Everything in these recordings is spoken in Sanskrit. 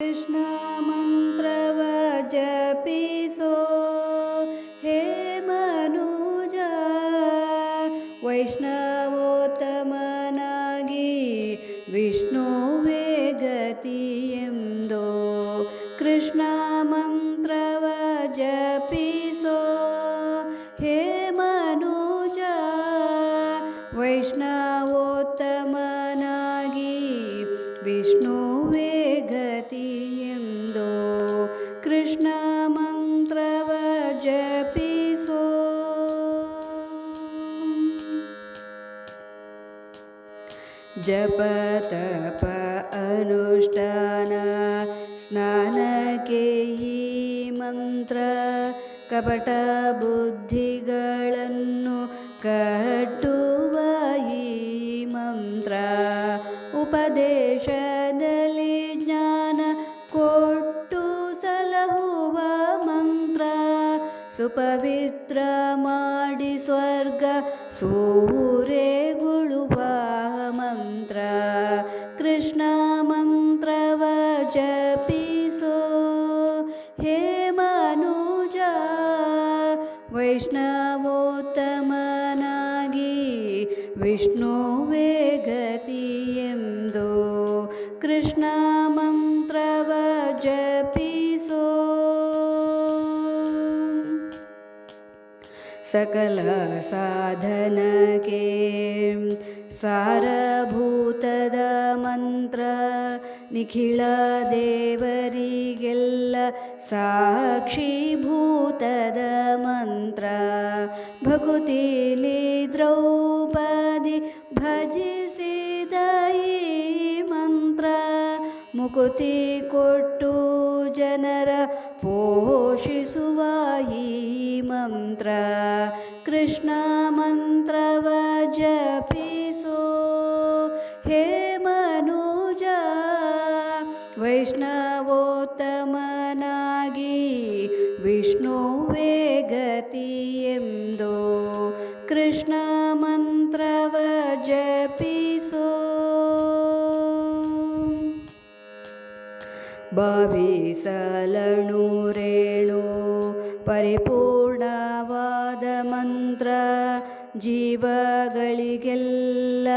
कृष्णमन्त्रवजपि सो हे मनुज वैष्णवोत्तमनागी विष्णुवेदति इन्दो कृष्णमन्त्रवजपि सो हे मनुज वैष्णव ಜಪ ತಪ ಅನುಷ್ಠಾನ, ಸ್ನಾನಕ್ಕೆ ಈ ಮಂತ್ರ, ಕಪಟ ಬುದ್ಧಿಗಳನ್ನು ಕಟ್ಟುವ ಈ ಮಂತ್ರ, ಉಪದೇಶದಲ್ಲಿ ಜ್ಞಾನ ಕೊಟ್ಟು ಸಲಹುವ ಮಂತ್ರ, ಸುಪವಿತ್ರ ಮಾಡಿ ಸ್ವರ್ಗ ಸೂರೆಗುಳುವ ವೈಷ್ಣವೋತ್ತಮನಾಗಿ ವಿಷ್ಣುವೇ ಗತಿಯೆಂದೋ ಕೃಷ್ಣ ಮಂತ್ರವ ಜಪಿಸೋ ಸಕಲ ಸಾಧನಕ್ಕೆ ಸಾರಭೂತದ ಮಂತ್ರ ನಿಖಿಳ ದೇವರಿಗೆಲ್ಲ ಸಾಕ್ಷಿಭೂತದ ಮಂತ್ರ. ಭಕುತಿಲಿ ದ್ರೌಪದಿ ಭಜಿಸಿದ ಈ ಮಂತ್ರ. ಮುಕುತಿ ಕೊಟ್ಟು ಜನರ ಪೋಷಿಸುವ ಈ ಮಂತ್ರ. ಕೃಷ್ಣ ಮಂತ್ರವ ಜಪಿಸೋ ವೈಷ್ಣವೋತ್ತಮನಾಗಿ ವಿಷ್ಣುವೇ ಗತಿಯೆಂದೋ ಕೃಷ್ಣ ಮಂತ್ರವ ಜಪಿಸೋ ಭಾವಿಸಲಣು ರೇಣು ಪರಿಪೂರ್ಣವಾದ ಮಂತ್ರ ಜೀವಗಳಿಗೆಲ್ಲ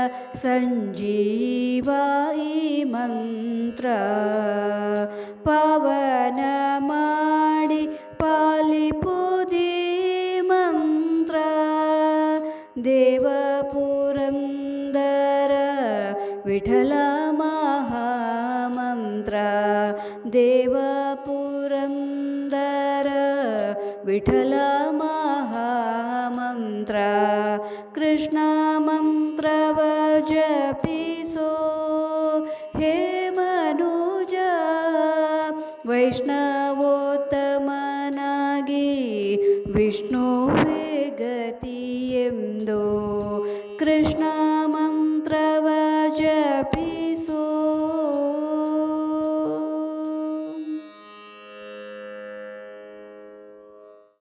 ಸಂಜೀವ ಈ ಮಂತ್ರ ಪಾವನ ಮಾಡಿ ಪಾಲಿಪುದಿ ಮಂತ್ರ ದೇವ ಪುರಂದರ ವಿಠಲ ಮಹಾಮಂತ್ರ ದೇವ ಪುರಂದರ ವಿಠಲ मन्त्र कृष्णमन्त्रवजपि सो हे मनुज वैष्णवोत्तमनागी विष्णुभि गति एन्दो कृष्णा